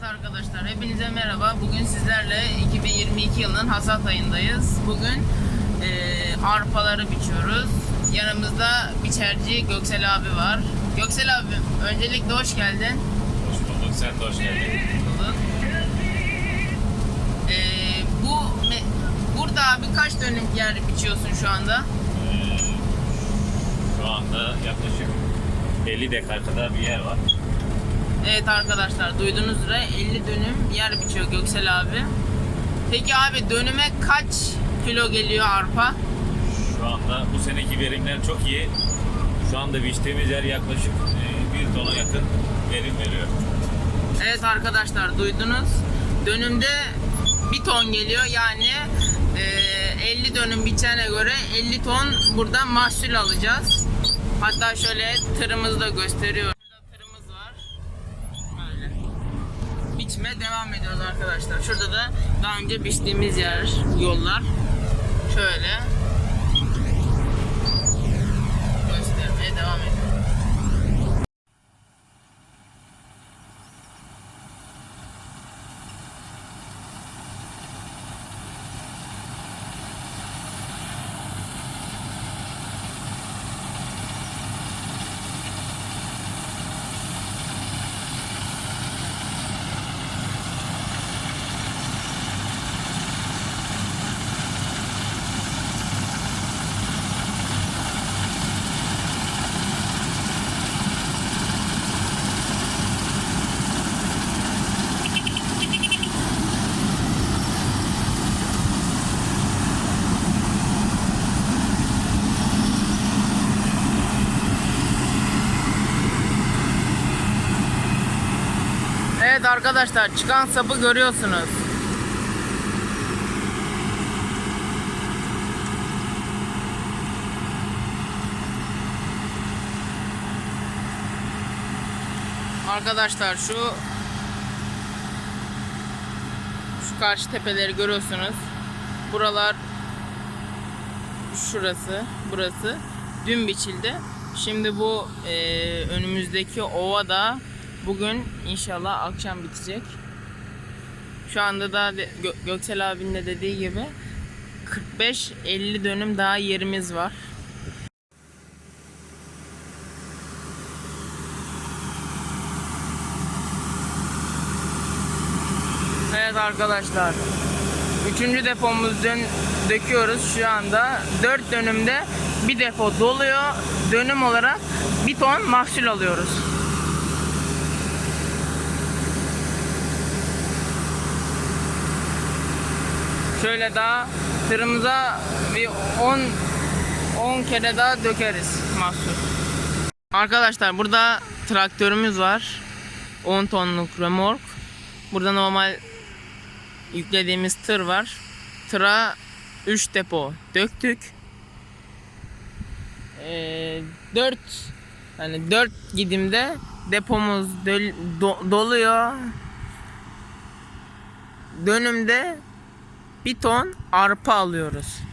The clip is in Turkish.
Evet arkadaşlar hepinize merhaba. Bugün sizlerle 2022 yılının hasat ayındayız. Bugün eee, arpaları biçiyoruz. Yanımızda biçerci Göksel abi var. Göksel abi öncelikle hoş geldin. Hoş bulduk. Sen de hoş geldin. Bulduk. Eee, bu me- burada abi kaç dönüm yer biçiyorsun şu anda? Ee, şu anda yaklaşık 50 dekar kadar bir yer var. Evet arkadaşlar duyduğunuz üzere 50 dönüm yer biçiyor Göksel abi. Peki abi dönüme kaç kilo geliyor arpa? Şu anda bu seneki verimler çok iyi. Şu anda biçtiğimiz yer yaklaşık 1 tona yakın verim veriyor. Evet arkadaşlar duydunuz. Dönümde bir ton geliyor yani e, 50 dönüm biçene göre 50 ton buradan mahsul alacağız. Hatta şöyle tırımızı da gösteriyorum. Burada tırımız var. Böyle. Biçme devam ediyoruz arkadaşlar. Şurada da daha önce biçtiğimiz yer, yollar. Şöyle. Göstermeye devam ediyoruz. Evet arkadaşlar çıkan sapı görüyorsunuz. Arkadaşlar şu şu karşı tepeleri görüyorsunuz. Buralar şurası, burası dün biçildi. Şimdi bu e, önümüzdeki ova da bugün inşallah akşam bitecek. Şu anda da Gö- Göksel abinin de dediği gibi 45-50 dönüm daha yerimiz var. Evet arkadaşlar. Üçüncü depomuzu dön- döküyoruz şu anda. Dört dönümde bir depo doluyor. Dönüm olarak bir ton mahsul alıyoruz. Şöyle daha tırımıza bir 10 10 kere daha dökeriz mahsul. Arkadaşlar burada traktörümüz var. 10 tonluk remork. Burada normal yüklediğimiz tır var. Tıra 3 depo döktük. Ee, 4 hani 4 gidimde depomuz do- doluyor. Dönümde bir ton arpa alıyoruz.